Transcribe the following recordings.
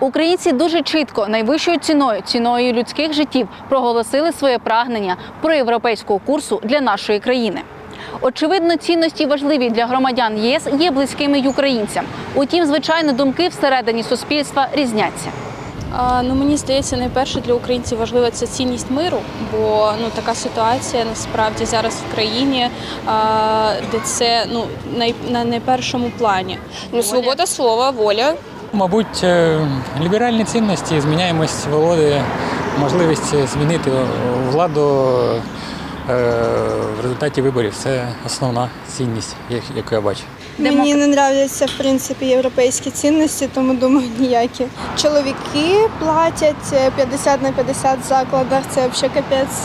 Українці дуже чітко, найвищою ціною, ціною людських життів, проголосили своє прагнення проєвропейського курсу для нашої країни. Очевидно, цінності важливі для громадян ЄС є близькими й українцям. Утім, звичайно, думки всередині суспільства різняться. А, Ну мені здається, найперше для українців важлива це цінність миру, бо ну така ситуація насправді зараз в країні, а, де це ну най, на найпершому плані. Ну, свобода слова, воля. Мабуть, е, ліберальні цінності, зміняємость влади, можливість змінити владу е, в результаті виборів це основна цінність, яку я бачу. Мені не нравляться в принципі європейські цінності, тому думаю ніякі. Чоловіки платять е, 50 на 50 в закладах. Це взагалі капець.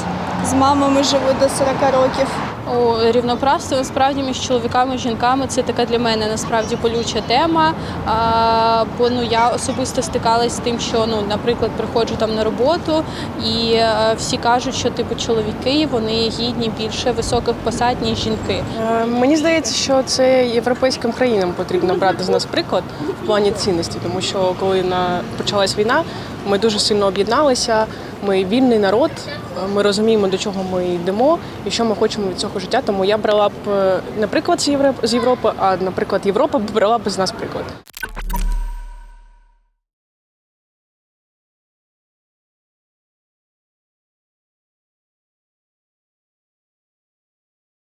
З мамами живу до 40 років. О, рівноправство насправді між чоловіками і жінками це така для мене насправді болюча тема. Бо ну я особисто стикалась з тим, що ну, наприклад, приходжу там на роботу, і е, всі кажуть, що типу чоловіки вони гідні більше високих посад, ніж жінки. Е, Мені здається, що це європейським країнам потрібно брати з нас приклад в плані цінності, тому що коли на почалась війна, ми дуже сильно об'єдналися. Ми вільний народ, е, ми розуміємо, до чого ми йдемо і що ми хочемо від цього життя. Тому я брала б не приклад з Європи, а наприклад, Європа брала б з нас приклад.